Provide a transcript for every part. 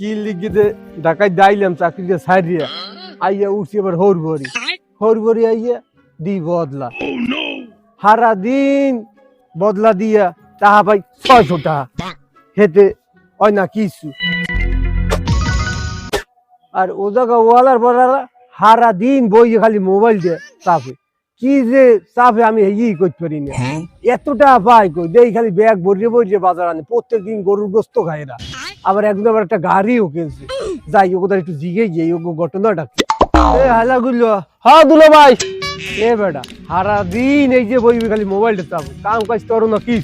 কি লিখিতে ঢাকায় দাইলাম চাকরিটা ছাড়িয়া আইয়া উঠছি এবার হরবরি। হরবরি আইয়া দি বদলা। সারা দিন বদলা দিয়া তাহা পাই ছয়শো টাকা। হেতে হয় না কিছু। আর ও জায়গা ওয়ালার বলারা সারা দিন বই খালি মোবাইল দিয়ে চাপে। কি যে চাপে আমি ই করতে পারি না। এতটা পাই কই দেই খালি ব্যাগ ভরিয়ে ভরিয়ে বাজার আনে। প্রত্যেক দিন গরুর গোস্ত খায় এরা আবার একদম আবার একটা গাড়িও কিনছে। যাই ও কোথায় একটু জিগে গিয়ে ও ঘটনাটা? এ হালা গুলো হ্যাঁ দুলো ভাই। এ বেটা সারা দিন এই যে বই খালি মোবাইলটা চাপো। কাম কাজ করো না কি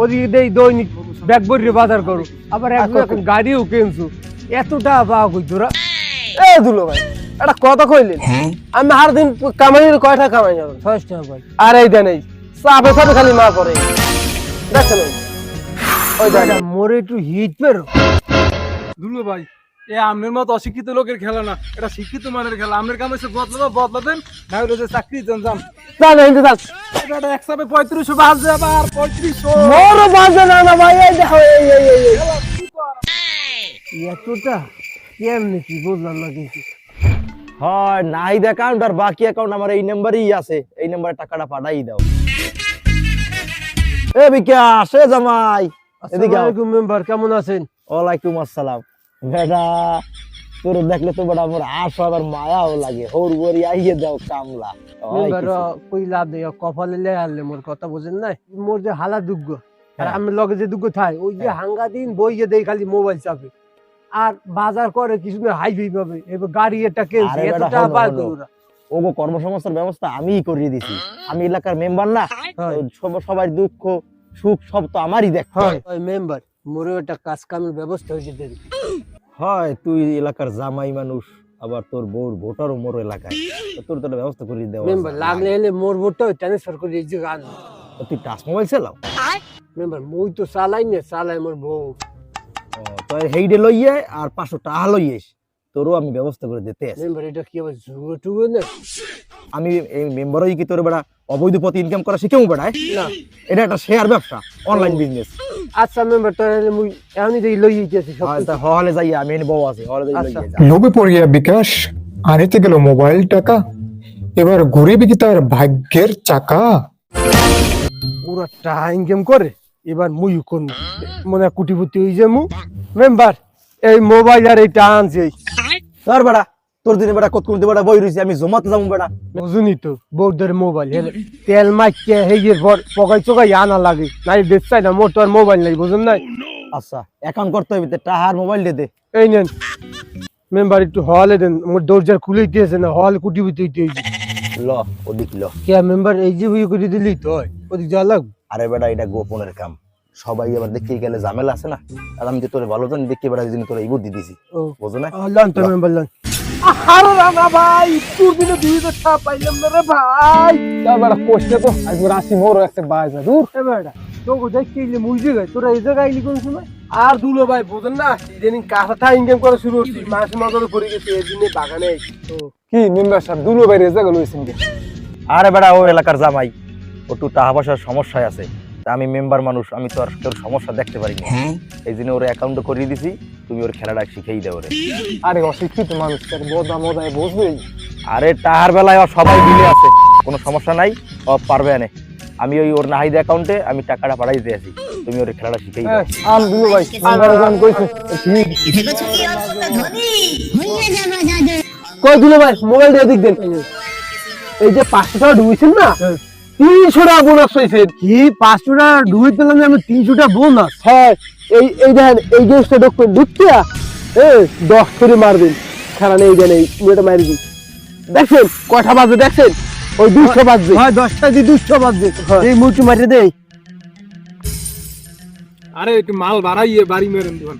ওদিকে দেই দৈনিক ব্যাগ ভরিয়ে বাজার করো। আবার একদম এখন গাড়িও কিনছো। এতটা পাও কই তোরা? এ দুলো ভাই একটা কথা কইলেন। আমি হার দিন কামাই কয়টা কামাই যাবেন ছয়শো টাকা ভাই আর এই দেন এই চাপে চাপে খালি মা করে দেখছেন ওই? দেখেন মোরে একটু হিট পেরো দুলো ভাই এ আমের মতো অশিক্ষিত লোকের খেলা না এটা শিক্ষিত মানের খেলা। আমের কাম এসে বদলা বদলা দেন না হলে যে চাকরি দেন যান। জান এই যে এটা এক সাথে পঁয়ত্রিশশো বাজে আবার পঁয়ত্রিশশো। মোরও বাজে না না ভাই এই দেখো এই এই এই। এতটা কেমনি কি বুঝলাম না কিছু হয় নাহিদ অ্যাকাউন্ট আর বাকি অ্যাকাউন্ট আমার এই নাম্বারেই আছে। এই নাম্বারে টাকাটা পাঠাই দাও। এ বিকাশ এ জামাই। এদিকে আও। মেম্বার কেমন আছেন? ওয়ালাইকুম আসসালাম। বেটা তোর দেখলে তো বেটা আমার আশ আবার মায়াও লাগে। হোর বরি আইয়ে দাও কামলা। মেম্বার কই লাভ নেই কপালে লে আনলে মোর কথা বুঝেন নাই? মোর যে হালা দুগ্গ আর হ্যাঁ। আমি লগে যে দুগ্গ থাই ওই যে হ্যাঁ। হাঙ্গা দিন বইয়ে দেই খালি মোবাইল চাপে। আর বাজার করে কিছু না হাইভি পাবে। এবার গাড়ি এটা ওগো কর্মসংস্থান ব্যবস্থা আমিই করিয়ে দিছি। আমি এলাকার মেম্বার না হয়। তো সব- সবার দুঃখ সুখ সব তো আমারই দেখ হয়। মেম্বার মোরও একটা কাজ কামের ব্যবস্থা হয়েছে হয় তুই এলাকার জামাই মানুষ আবার তোর বউর ভোটারও মোর এলাকায়। তো তোর তো ব্যবস্থা করে দেওয়া মেম্বার লাগলে এলে মোর ভোটটা ট্রান্সফার করে যে গান তুই টাচ মোবাইল চালাও। মেম্বার মই তো চালাই না চালাই মোর বউ। তো হেইডে লইয়ে আর পাঁচশো টাকা লইয়েস তোরও আমি ব্যবস্থা করে দিতে আছি। মেম্বার এটা কি আবার জুয়ো টুয়ো না? আমি এই মেম্বারই কি তোর বেড়া অবৈধ পথে ইনকাম করা শিখেও বেড়ায় না এটা একটা শেয়ার ব্যবসা অনলাইন বিজনেস আচ্ছা মেম্বার তাহলে মুই এমনি দেখি লই যেতেছি সব কিছু। হলে যাই আমি এনে বউ আছে হলে যাই আচ্ছা। লইয়ে যা পড়িয়া বিকাশ আনিতে গেল মোবাইল টাকা এবার গরিব কি তার ভাগ্যের চাকা? পুরো টাইম গেম করে এবার মুই কোন মনে হয় কুটিপুটি হয়ে যাব। মেম্বার এই মোবাইল আর এইটা আনছে। তোর বেড়া। তোর দিনে বেড়া কত করতে বেড়া বই রয়েছে? আমি জমাতে যাব বেড়া বুঝুনি তো বৌদ্ধের মোবাইল হেলে। তেল মাইকে হেগের পর পকাই চকাই আনা লাগে। নাই দেখছাই না মোর তো আর মোবাইল নাই বুঝুন নাই? আচ্ছা অ্যাকাউন্ট করতে হবে টাহার মোবাইল দে দে। এই নেন। মেম্বার একটু হলে দেন মোর দরজার খুলে দিয়েছে না হল কুটিপুটি হইতে হইছে। ল ওদিক ল। কে মেম্বার এই যে হুই করে দিলি তো ওদিক যাওয়া লাগবে? আরে বেটা এটা গোপনের কাম। সবাই এবার দেখতে গেলে ঝামেলা আছে না? আর আমি তো তোর ভালো জানি দেখতে বেড়া দিন তোর এই বুদ্ধি দিছি। বুঝো না? লন তো মেম্বার লন। আরে রানা ভাই তোর দিনে দুই পাইলাম না রে ভাই। তার বেটা কষ্টে তো আজকে রাশি মোরও একটা বাজ না দূর। তোকে মুই জায়গায় তোরা এই জায়গায় এলি কোন সময়? আর দুলো ভাই বোঝেন না ইদানিং কাঁচা ইনকাম করা শুরু করছি মাস মজা পড়ে গেছে এই দিনে বাগানে কি মেম্বার সাহেব দুলো ভাই রেজা গেল আরে বেটা ও এলাকার জামাই ও তো টাকা পয়সার সমস্যায় আছে। আমি মেম্বার মানুষ আমি তো আর তোর সমস্যা দেখতে পারি না এই জন্য ওর অ্যাকাউন্ট করিয়ে দিছি তুমি ওর খেলাটা শিখেই দাও রে আরে অশিক্ষিত মানুষ তার বোধা মজায় বসবে। আরে টাহার বেলায় ও সবাই মিলে আছে কোনো সমস্যা নাই ও পারবে না আমি ওই ওর নাহিদ অ্যাকাউন্টে আমি টাকাটা পাঠাই দিতে আছি তুমি ওর খেলাটা শিখেই দাও। আম দুলো ভাই মেম্বার জান কইছে কই দুলো ভাই মোবাইল দিয়ে দিক দেন। এই যে পাঁচশো টাকা ঢুকেছেন না? তিনশো টাকা বোনাস পাইছেন কি? পাঁচশো টাকা ডুবে পেলাম আমি তিনশো টাকা বোনাস? হ্যাঁ এই এই দেখেন এই জিনিসটা ঢুকবেন ঢুকিয়া এ দশ করে মারবেন। খেলা নেই এই মেয়েটা মারি দিন। দেখছেন? কয়টা বাজে দেখছেন? ওই দুশো বাজবে হয় দশটা দিয়ে দুশো বাজবে হ্যাঁ। এই মুচু মারিয়ে দেই আরে একটু মাল বাড়াইয়ে বাড়ি মেরেন দোকান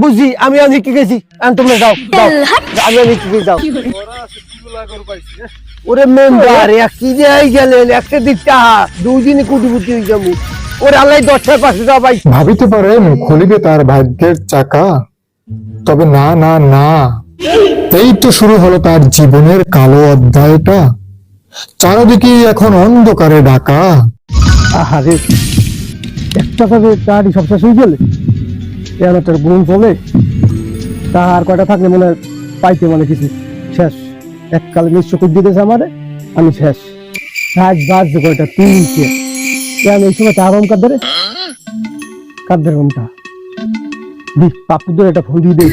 বুঝি আমি অনেক কি গেছি। আমি তোমরা যাও যাও। আমি অনেক কি যাও ওরে মেম্বার এক কি যে এই গেলেন একটা দিক টাহা কুটিপুটি হয়ে যাব। ওরে আল্লাহ দশটা পাঁচশো টাকা পাই ভাবিতে পারেন খুলিবে তার ভাগ্যের চাকা। তবে না না না। এই তো শুরু হলো তার জীবনের কালো অধ্যায়টা। চারদিকে এখন অন্ধকারে ঢাকা। আহারে একটা ভাবে তারই সবটা শুই গেলে? এর তোর বোন চলে? তা আর কয়টা থাকলে মনে হয় পাইতে মানে কিছু? শেষ। এককালে নিশ্চয় করে দিতেছে আমারে আমি শেষ। রাত বাজছে কয়টা? তিনটে। কেন এই সময় আরাম কাদের কাদের ঘুমটা দি পাপুদের একটা ফোন দিয়ে দিই।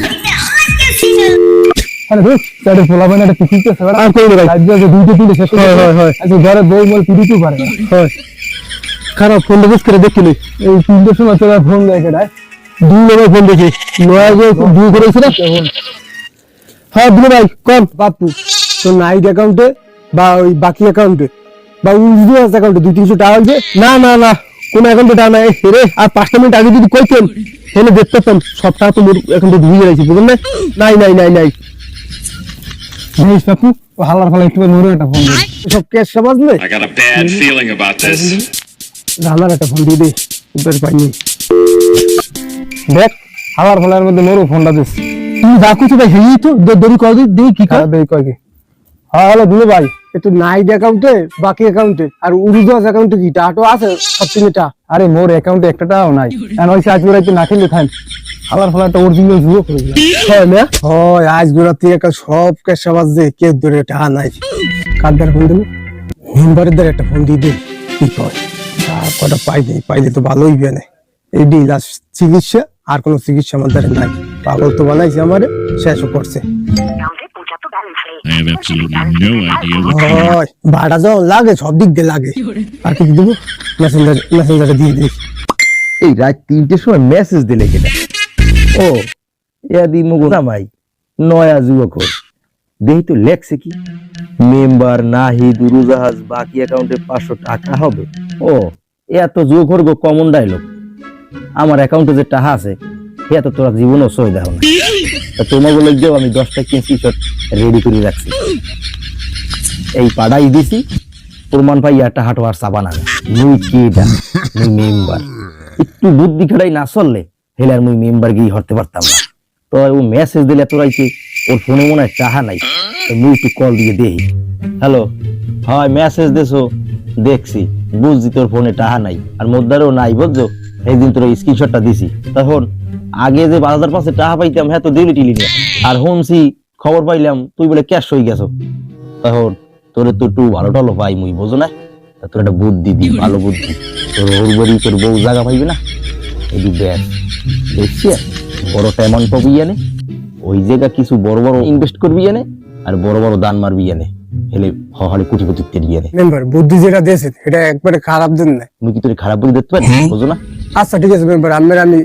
আরে ধুর, তাহলে না, এটা কিছুই তো আর ভাই। রাজ্যে আছে দুইটা তিনটে শেষ করে দিছে। আচ্ছা, ঘরে বউ বল পিড়িতেও পারে না। খারাপ ফোন দেখে করে দেখিলি এই তিনটের সময় তোরা ফোন দেখে রায় দুই নম্বর ফোন দেখি। নয়া যে দুই করেছিল হ্যাঁ দুলো ভাই কম। বাপু। তোর নাইট অ্যাকাউন্টে বা ওই বাকি অ্যাকাউন্টে বা উইজনেস অ্যাকাউন্টে দুই তিনশো টাকা হয়েছে না না না কোন অ্যাকাউন্টে টাকা নাই। রে আর পাঁচটা মিনিট আগে যদি কইতেন তাহলে দেখতে পারতাম সব টাকা তো মোর অ্যাকাউন্টে ঢুকে গেছে বুঝলেন না? নাই নাই নাই নাই। জানিস বাপু ও হালার ফালা একটু একটা ফোন সব ক্যাশ একটা ফোন দিয়ে দে উদ্ধার পাইনি। দেখ হাওয়ার ফলার মধ্যে মোরও ফোনটা দিস। তুমি যা কিছু ভাই হেই তো দে- দেরি কর দি কি কর। দেরি কর কি হ্যাঁ হ্যালো দুলো ভাই একটু নাইড অ্যাকাউন্টে বাকি অ্যাকাউন্টে আর উরুদাস অ্যাকাউন্টে কি? টাটো আছে সব তিনটা আরে মোর অ্যাকাউন্টে একটা টাকাও নাই। কারণ ওই আজ গোড়াইতে না খেলে থান অরিজিনাল জুয়ো করে দিলাম। হ্যাঁ না? হয় আজ সব ক্যাশ দে কে ধরে টাকা নাই। কাদের ফোন দিল? মেম্বারের দ্বারা একটা ফোন দিয়ে দে কি কয়? আর কটা পাইলে তো ভালোই বেনে এই ডি লাস্ট চিকিৎসা আর কোনো চিকিৎসা আমার দ্বারা নাই। পাগল তো বানাইছে আমারে শেষও করছে। I have absolutely. no idea what হয় ভাড়া যখন লাগে সব দিক দিয়ে লাগে। আর কি দেবো? মেসেঞ্জার মেসেঞ্জারে দিয়ে দিই এই রাত তিনটের সময় মেসেজ দিলে কেটা ও ইয়াদি মুগো জামাই নয়া যুবক দেহি তো লেখছে কি? মেম্বার নাহিদ উড়োজাহাজ বাকি অ্যাকাউন্টে পাঁচশো টাকা হবে। ও এত যুবকর গো কমন ডায়লগ আমার অ্যাকাউন্টে যে টাকা আছে এত তোরা জীবনও সই দেখো না। তোমার বলে দেও আমি দশটা কিনছি শট রেডি করে রাখছি। এই পাড়াই দিছি, প্রমাণ পাই একটা হাট আর সাবান আনে। মুই কেটা মুই মেম্বার। একটু বুদ্ধি খাটাই না চললে হেলে আর মুই মেম্বার গিয়ে হরতে পারতাম না। তো ও মেসেজ দিলে তোরাইতে ওর ফোনে মনে হয় টাহা নাই। তো মুই একটু কল দিয়ে দেই হ্যালো হয় মেসেজ দেছো। দেখছি। বুঝছি তোর ফোনে টাহা নাই। আর মোদ্দারও নাই, বুঝছ? এই দিন তোর স্ক্রিনশটটা দিছি। তখন আগে যে পাঁচ হাজার পাঁচশো টাকা পাইতাম হ্যাঁ তো দিলি টিলি নিয়ে। আর শুনছি খবর পাইলাম তুই বলে ক্যাশ হয়ে গেছো। তখন তোরে তো একটু ভালো টালো পাই মুই বোঝো না? তোর একটা বুদ্ধি দি ভালো বুদ্ধি। তোর ওর বাড়ি তোর বউ জায়গা পাইবে না? এদি ব্যাস দেখছি বড় অ্যামাউন্ট পাবি জানে ওই জায়গা কিছু বড় বড় ইনভেস্ট করবি জানে আর বড় বড় দান মারবি জানে হেলে হহালে কোটি কোটি তেরি জানে মেম্বার বুদ্ধি যেটা দিয়েছে এটা একবারে খারাপ দিন না। মুই কি তোর খারাপ বুদ্ধি দেখতে পারি? বোঝো না? আচ্ছা ঠিক আছে মেম্বার আমার আমি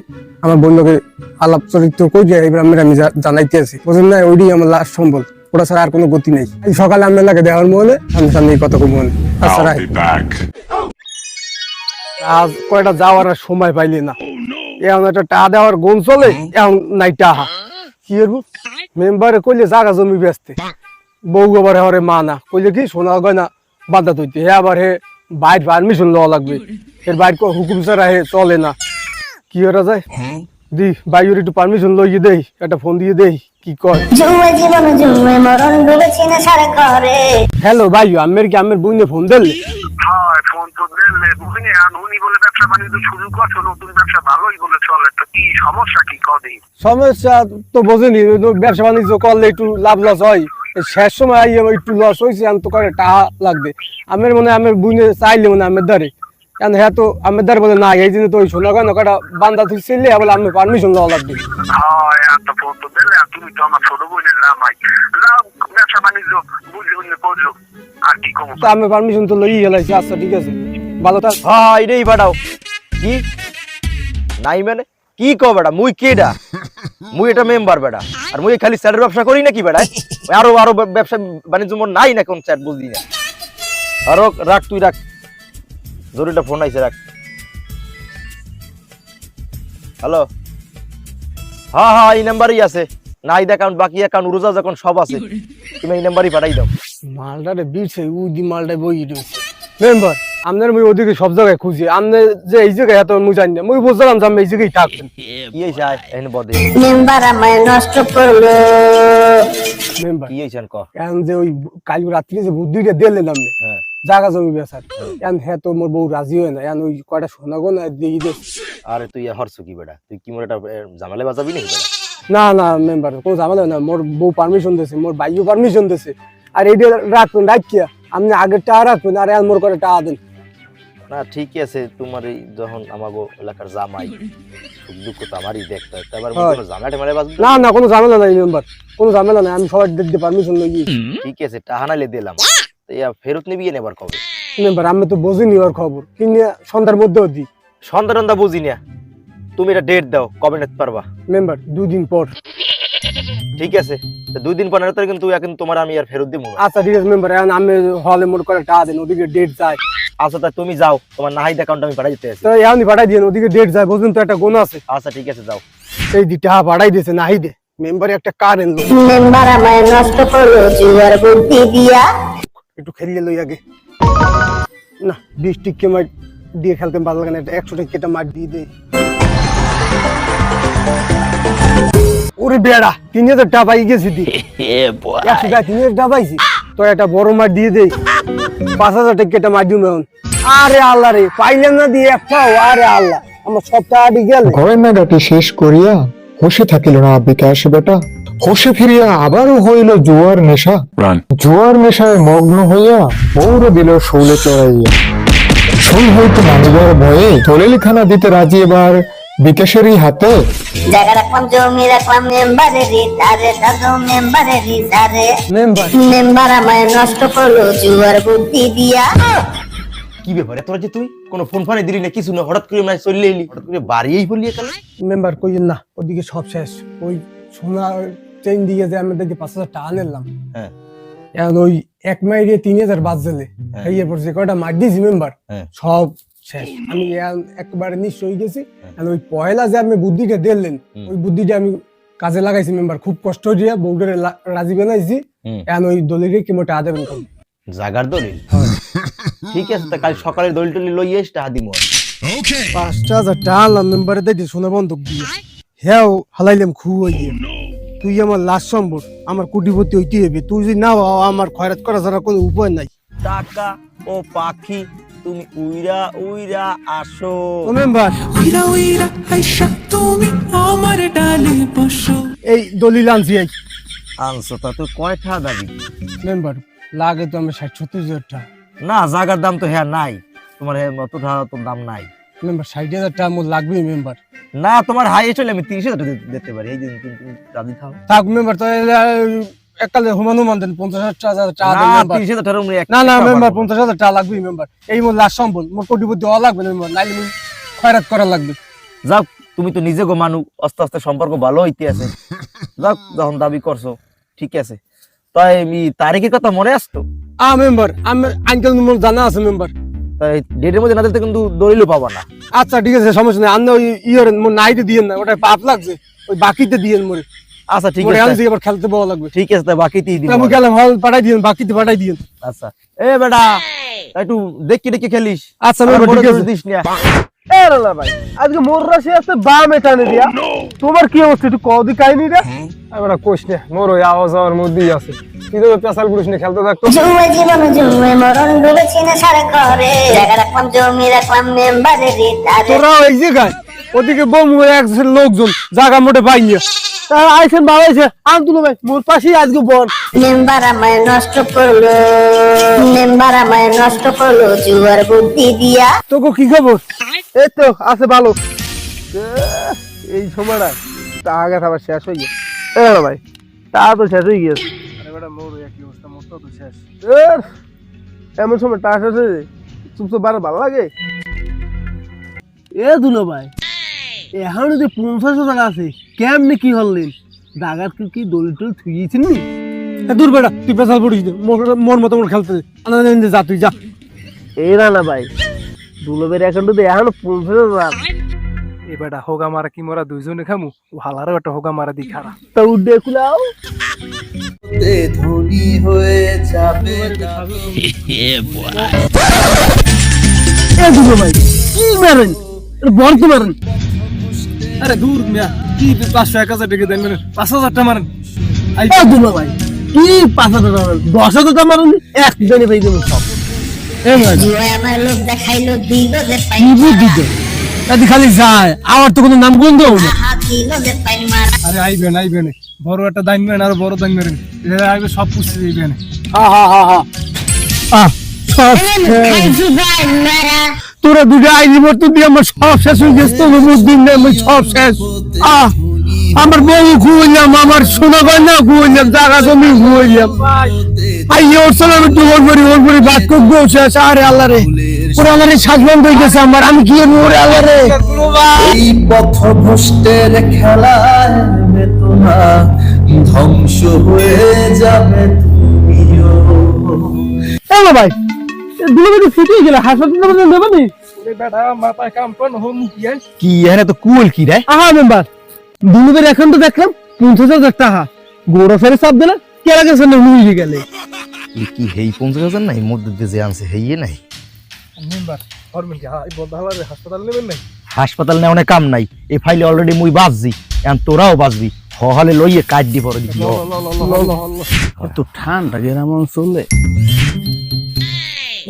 আমার বন্ধুকে আলাপ চরিত্র কই যে এবার আমার আমি জানাইতে আছি। বুঝলেন না ওইটাই আমার লাস্ট সম্বল। ওটা ছাড়া আর কোনো গতি নেই। সকালে আমি লাগে দেওয়ার মনে সামনে সামনে এই কথা কম মনে আচ্ছা back. আজ কয়টা যাওয়ার আর সময় পাইলি না। এখন একটা টা দেওয়ার গুণ চলে এখন নাই টাহা কি করব? মেম্বারে কইলে জাগা জমি বেচতে। বউ আবার হরে মা না। কইলে কি সোনা গয়না বাধা তৈতে। হে আবার হে বাইর পারমিশন লওয়া লাগবে। এর বাইর কো হুকুম ছাড়া হে চলে না। কি করা যায়? দি বাইর একটু পারমিশন লইয়ে দেই একটা ফোন দিয়ে দেই কি কয়? জুমে জীবন জুমে মরণ ডুবেছে না সারা ঘরে। হ্যালো ভাই আমের কি আমের বুইনে ফোন দিলে হয় ফোন তো দিলে আর উনি বলে ব্যবসা বাণিজ্য শুরু করছ নতুন ব্যবসা ভালোই বলে চলে। তো কি সমস্যা কি কদিন সমস্যা তো বোঝেনি ব্যবসা বাণিজ্য করলে একটু লাভ লস হয়। শেষ সময় আইয়ে একটু লস হয়েছে আমি তো করে টাকা লাগবে। আমের মনে হয় আমের বুনে চাইলে মনে হয় আমের দ্বারে কেন হ্যাঁ তো আমের দ্বারে বলে না এই জন্য তো ওই সোনা গয়না কটা তুই ছিলে বলে আমি পারমিশন লওয়া লাগবে। এত ফোন তো দিলে আর তুমি তো আমার ছোট বোনের রামাই ব্যবসা বাণিজ্য বুঝে বুঝে করল আর কি কমো তো আমি পারমিশন তো লই গেলাইছি আচ্ছা ঠিক আছে। ভালো থাক। হ্যাঁ এটাই পাঠাও। কি? নাই মানে? কি কো বেটা মুই কেডা? মুই এটা মেম্বার বেটা। আর মুই খালি স্যারের ব্যবসা করি নাকি বেটা? আরও আরও ব্যবসা বাণিজ্য মোর নাই না কোন স্যার বুঝলি না। আরও রাখ তুই রাখ। জরুরিটা ফোন আইছে রাখ। হ্যালো হ্যাঁ হ্যাঁ এই নাম্বারই আছে। নাইদ অ্যাকাউন্ট বাকি অ্যাকাউন্ট উরোজা যখন সব আছে তুমি এই নাম্বারই পাঠাই দাও। মালটারে বিছে উই দি মালটাই বই রয়েছে মেম্বার আপনার মুই ওদিকে সব জায়গায় খুঁজি। আপনি যে এই জায়গায় এত মুই জানি না। মুই বুঝলাম যে আপনি এই জায়গায় থাকবেন। কি হয়েছে আয় এখানে বদে। মেম্বার আমায় নষ্ট করল। মেম্বার কি হয়েছে ক? এখন যে ওই কাল রাত্রি যে বুদ্ধিটা দিলেন আপনি হ্যাঁ। জাগা জমি বেচার এখন হ্যাঁ তো মোর বউ রাজি হয় না এখন ওই কয়টা সোনা গো না দিয়ে দে। আরে তুই হরছ কি বেটা? তুই কি মোর এটা জামালে বাজাবি নাকি বেটা? না না মেম্বার কোনো ঝামেলা না মোর বউ পারমিশন দিয়েছে মোর ভাইও পারমিশন দিয়েছে আর রাখবেন রাখিয়া আপনি আগের টাকা রাখবেন আর মোর করে টাকা দেন। না ঠিকই আছে তোমার যখন আমাগো এলাকার জামাই সুখ দুঃখ তো আমারই দেখতে হয়। তারপর। কোনো ঝামেলা না না কোনো ঝামেলা নাই মেম্বার কোনো ঝামেলা নাই আমি সবার দেখতে পারমিশন লই ঠিক আছে টাহা নাইলে দিলাম। ফেরত নিবি নেবার কবে? মেম্বার আমি তো বুঝিনি ওর খবর। কিনে সন্ধ্যার মধ্যেও দিই সন্ধ্যা টন্ধা বুঝি না তুমি এটা ডেট দাও কবে নিতে পারবা? মেম্বার দুদিন পর। ঠিক আছে দুই দিন পর কিন্তু এখন তোমার আমি আর ফেরত দিব। আচ্ছা ঠিক আছে মেম্বার এখন আমি হলে মোট করে টাকা দেন ওদিকে ডেট যায়। আচ্ছা তা তুমি যাও তোমার নাহিদ অ্যাকাউন্ট আমি পাঠাই দিতে আছি তো এখনই পাঠাই দিন ওদিকে ডেট যায় বুঝলেন তো একটা গোনা আছে। আচ্ছা ঠিক আছে যাও। এই দি টাকা পাঠাই দিয়েছে নাহি দে মেম্বারে একটা কার এনলো মেম্বার আমায় নষ্ট করল জুয়ার বুদ্ধি দিয়া। একটু খেলিয়ে লই আগে। না বিশ টিকে মার দিয়ে খেলতে ভালো লাগে না একশো টিকেটা মার দিয়ে দে। ওরে বেড়া তিন হাজার টাকা পাই গেছি দি। একশো টাকা তিন হাজার টাকা পাইছি। তো একটা বড় মার দিয়ে দেই পাঁচ হাজার টিকেটা মার দিও এখন। আরে আল্লাহ রে পাইলাম না দিয়ে একটাও আরে আল্লাহ। আমার সব টাকা দিয়ে গেল গয়নাগাটি শেষ করিয়া হুশে থাকিল না বিকাশ বেটা। হুশে ফিরিয়া আবারও হইল জুয়ার নেশা। জুয়ার নেশায় মগ্ন হইয়া বৌরে দিল শৌলে চড়াইয়া। শোল হইতে মানিবার ভয়ে দলিলখানা দিতে রাজি এবার বিকাশেরই হাতে। জায়গা রাখলাম জমি রাখলাম? মেম্বারের তারে দাদু মেম্বারের তারে। মেম্বার। মেম্বার আমায় নষ্ট করল জুয়ার বুদ্ধি দিয়া। কি ব্যাপার? তোরা যে তুই? কোনো ফোন ফানে দিলি না? কিছু না? হঠাৎ করে মানে চলে এলি। হঠাৎ করে বাড়িয়েই বললি মেম্বার কইেন না ওদিকে সব শেষ। ওই সোনা দিয়ে যে আমি দেখি পাঁচ হাজার টাকা নিলাম। হ্যাঁ। ওই এক মাইরে তিন হাজার বাদ দিলে হ্যাঁ। এরপর যে কয়টা মার দিয়েছি মেম্বার হ্যাঁ। সব শেষ। আমি একবারে নিশ্চয় হয়ে গেছি। ওই পয়লা যে আপনি বুদ্ধিটা দিলেন ওই বুদ্ধিটা আমি কাজে লাগাইছি মেম্বার খুব কষ্ট দিয়ে বউটারে রাজি বানাইছি। এখন ওই দলিলে কি মোটা দেবেন কম জাগার দলিল? ঠিক আছে তা কাল সকালে দলিল টলিল লইয়ে এসে টাহা দিমু। পাঁচটা হাজার টাকা আনলাম মেম্বারে দেখি সোনা বন্ধক দিয়ে। হ্যাঁ হালাইলাম খুব তুই আমার লাশ সম্বর আমার কুটিপতি হইতে হবে তুই যদি না হও, আমার খয়রাত করা ছাড়া কোনো উপায় নাই। টাকা ও পাখি তুমি উইরা উইরা আসো। ও মেম্বার। উইরা উইরা আইসা তুমি আমার ডালে বসো। এই দলিল আনছি আই। আনছো তা কয় টাকা দাবি? মেম্বার লাগে তো আমি ষাট সত্তর হাজার টাকা। না জাগার দাম তো হ্যাঁ নাই। তোমার হ্যাঁ অত টাকা তোর দাম নাই। মেম্বার ষাট হাজার টাকা লাগবে মেম্বার না তোমার হাই চলে আমি তিরিশ হাজার টাকা দিতে- পারি। এই দিন তুমি রাজি থাও। থাক মেম্বার তো এককালে হুমান হুমান দেন পঞ্চাশ হাজার টাকা টাকা না তিরিশ হাজার টাকার না না মেম্বার পঞ্চাশ হাজার টাকা লাগবে মেম্বার এই লাশ সম্বল কোটিপতি হওয়া লাগবে মেম্বার নাইলে খয়রাত করা লাগবে। যাও তুমি তো নিজে গো মানু আস্তে আস্তে সম্পর্ক ভালো হইতে আছে। যাও যখন দাবি করছ ঠিক আছে। তাই আমি তারিখের কথা মনে আসতো আ মেম্বার আমি আঙ্কেল জানা আছে মেম্বার তাই ডেটের মধ্যে না দিতে কিন্তু দলিলও পাবা না। আচ্ছা ঠিক আছে সমস্যা নেই। আপনি ওই ইয়ের দিয়েন না ওটা পাপ লাগছে। ওই বাকিতে দিয়েন মোরে। আচ্ছা ঠিক আছে। আনছি এবার খেলতে পাওয়া লাগবে। ঠিক আছে তাই বাকিতেই দিন আমি গেলাম হল পাঠাই দিয়েন বাকিতে পাঠাই দিয়েন। আচ্ছা। এ বেটা একটু দেখি দেখি খেলিস। আচ্ছা আমার ঠিক আছে। দিস না ভাই আজকে মোর রাশি আছে বাম দিয়া। তোমার কি অবস্থা একটু কদি কাহিনী রে এবার কোশ নে মোর ওই আওয়াজ আওয়ার মধ্যেই আছে। তো পেশাল পুরুষ নিয়ে খেলতে থাকতো। জুয়ে জীবন জুয়ে মরণ ডুবেছি না সারা ঘরে। জায়গা রাখলাম জমি রাখলাম মেম্বারের জায়গায় ওদিকে বোম হয়ে একজন লোকজন জায়গা মোটে পাইনি তারা আইসেন ভালো হয়েছে আনতুলো ভাই মোর পাশেই আজকে বল মেম্বার আমায় নষ্ট করল মেম্বার আমায় নষ্ট করল জুয়ার বুদ্ধি দিয়া। তোকে কি খবর? এই তো আছে ভালো। এই সময়টা টাকা গেছে আবার শেষ হয়ে গেছে। ভাই টাকা তো শেষ হয়ে এর, এমন সময় টাকা শেষ হয়ে চুপচাপ বার ভালো লাগে? এ দুলো ভাই এখন যে পঞ্চাশ হাজার আছে কেমনি কি হলেন দাগার কি কি দড়ি টলি থুইয়েছেন নি? দূর বেটা তুই পেশাল পড়িস দে, মোর- মতো মোর খেলতে আনা যা তুই যা। এই না ভাই দুলবের অ্যাকাউন্টে এখন পঞ্চাশ হাজার। এ বেটা হোগা মারা কি মোরা দুইজনে খামু? ভালারও একটা হোগা মারা দি খারা। তা উঠে খুলাও এ দুলো ভাই কি মারেন? বল কি মারেন? আরে দূর মিয়া কি পাঁচশো এক হাজার টাকা দেন মানে পাঁচ হাজার টাকা মারেন এ দুলো ভাই কি পাঁচ হাজার মারেন? দশ মারেন? এক জনে দেবো সব। তো? খালি যায় আমার তো কোনো নাম গন্ধ না। আরে আইবেন আইবেন। বড় একটা দাইন মেরেন আর বড় মেরেন এটা আইবে সব পুষতে দিবেন হা হা হা হা। আহ সব খাইছি বাইন মারা তোরা দুটো আইনি মতো দিয়ে আমার সব শেষ হয়ে গেছে তো বুঝদিন না আমি সব শেষ। আহ আমার বউ ঘুমাইলাম আমার সোনা গয়না ঘুমাইলাম জায়গা জমি ঘুমাইলাম। আই ওর আমি একটু ওর করি ওর করি বাদ করব শেষ। আরে আল্লাহ রে। ওরে আল্লাহ রে হয়ে গেছে আমার আমি কি করব ওরে আল্লাহ রে এই পথভ্রষ্টের খেলায় ধ্বংস হয়ে যাবে তুমিও। হ্যালো ভাই দুটো বেশি ফিটে গেলে হাসপাতাল নেবে নি বেটা মাথায় কাম হোম কি কি এখানে তো কুল কি রে? আহা মেম্বার দুলুবের এখন তো দেখলাম পঞ্চাশ হাজার টাকা। গোড়া ফেরে চাপ দিলে কেরা গেছে না গেলে। কি হেই পঞ্চাশ হাজার নাই? মধ্যে দিয়ে যে আনছে হেইয়ে নাই? মেম্বার বলতে হাসপাতাল নেবেন নাই? হাসপাতাল নেওয়া অনেক কাম নাই। এই ফাইলে অলরেডি মুই বাঁচছি এখন তোরাও বাঁচবি হলে লইয়ে কাজ দিবি তো ঠান্ডা গেরাম অঞ্চলে।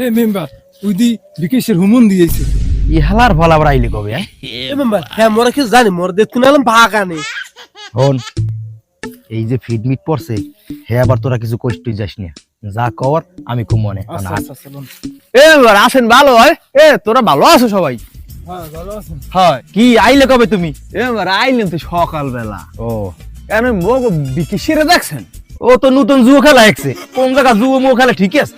এ মেম্বার ওই দি বিকেশের হুমন দিয়েছে। ই হালার আইলি কবে হ্যাঁ? মেম্বার হ্যাঁ মোরা কি জানি মোর দেখুন আলাম ভাগা নেই হন এই যে ফিডমিট পড়ছে হে আবার তোরা কিছু কষ্ট যাস না যা কর আমি খুব মনে আচ্ছা আচ্ছা এ মেম্বার আসেন ভালো হয়। এ তোরা ভালো আছো সবাই? হ্যাঁ হয়। কি আইলে কবে তুমি? এ মেম্বার আইলেন তো সকাল বেলা ও কেন মগ বিকিসিরে দেখছেন? ও তো নতুন জুয়ো খেলা একছে কোন জায়গা জুয়ো মো খেলা ঠিক আছে?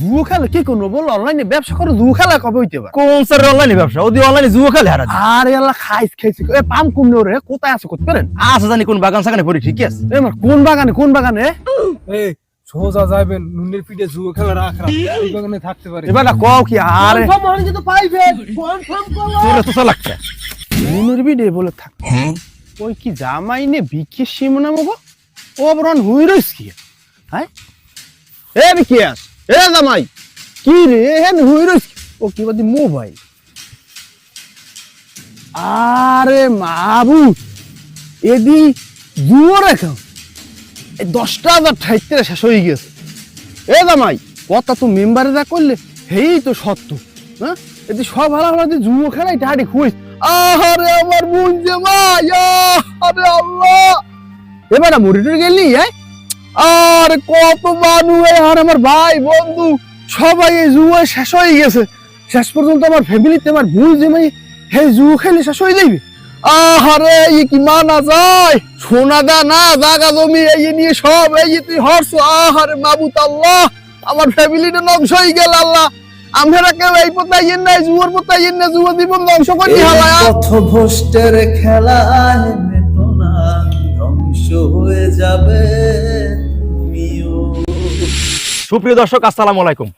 জুয়ো খেলা কি করব বল? অনলাইনে ব্যবসা করে জুয়ো খেলা কবে হইতে পারে? কোন স্যার অনলাইনে ব্যবসা? ওদি অনলাইনে জুয়ো খেলে হারা আরে আল্লাহ খাইস খাইছি এ পাম কুমড়ো রে কোথায় আছে করতে পারেন? আছে জানি কোন বাগান সাগানে পড়ি ঠিক আছে? এ কোন বাগানে কোন বাগানে? এই সোজা যাবেন নুনের পিঠে জুয়ো খেলা এই বাগানে থাকতে পারে। এবার কও কি আরে তোর তো লাগছে। মনের বিডে বলে থাক। ওই কি জামাই নে বিকি সিমনা মগো ও হুই রইস কি? হ্যাঁ? এ বিকিয়াস এ জামাই। কি রে হেন হুই রইস ও কি বাদি মোবাইল? আরে মাবু এদি জুয়ো রেখো। এই দশটা হাজার ঠাইতে শেষ হয়ে গেছে এ জামাই, কথা তো মেম্বারে যা করলে, হেই তো সত্য হ্যাঁ? এদি সব ভালো ভালো জুয়ো খেলাই টাড়ি খুঁজ আহারে আমার বোন জামাই আরে আল্লাহ। এবার মরিটর গেলি হ্যাঁ? আর কত মানুষ আর আমার ভাই, বন্ধু, সবাই এই জুয়ে শেষ হয়ে গেছে শেষ পর্যন্ত আমার ফ্যামিলিতে আমার ভুল জামাই হে জুয়ো খেলে শেষ হয়ে যাইবে। আহারে এই কি মানা যায়? সোনা দা না জাগা জমি এই নিয়ে সব এই তুই হরছ আহারে মাবুত আল্লাহ আমার ফ্যামিলিটা ধ্বংস হয়ে গেল আল্লাহ। আমরা কেউ এই ইয়েন নাই ইয়েন না জুয়া জীবন ধ্বংস করে এই হালায়। পথভ্রষ্টের খেলায় মেতো ধ্বংস হয়ে যাবে তুমিও। সুপ্রিয় দর্শক আসসালামু আলাইকুম।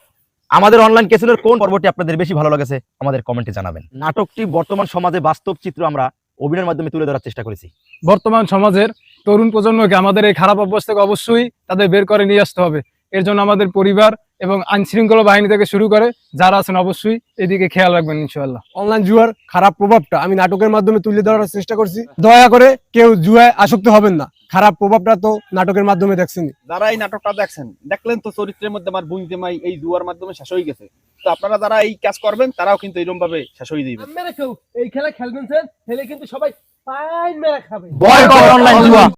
আমাদের অনলাইন ক্যাসিনোর কোন পর্বটি আপনাদের বেশি ভালো লেগেছে আমাদের কমেন্টে জানাবেন। নাটকটি বর্তমান সমাজে বাস্তব চিত্র আমরা অভিনয়ের মাধ্যমে তুলে ধরার চেষ্টা করেছি। বর্তমান সমাজের তরুণ প্রজন্মকে আমাদের এই খারাপ অভ্যাস থেকে অবশ্যই তাদের বের করে নিয়ে আসতে হবে। এর জন্য আমাদের পরিবার এবং আইন শৃঙ্খলা বাহিনী থেকে শুরু করে যারা আছেন অবশ্যই এদিকে খেয়াল রাখবেন ইনশাআল্লাহ। অনলাইন জুয়ার খারাপ প্রভাবটা আমি নাটকের মাধ্যমে তুলে ধরার চেষ্টা করছি। দয়া করে কেউ জুয়ায় আসক্ত হবেন না। খারাপ প্রভাবটা তো নাটকের মাধ্যমে দেখছেন। যারা এই নাটকটা দেখছেন দেখলেন তো চরিত্রের মধ্যে আমার বুঝতে মাই এই জুয়ার মাধ্যমে শেষ হয়ে গেছে। তো আপনারা যারা এই কাজ করবেন তারাও কিন্তু এরকম ভাবে শেষ হয়ে দিবেন এই খেলা খেলবেন স্যার খেলে কিন্তু সবাই পাইন মেরা খাবে। ভয় অনলাইন জুয়া।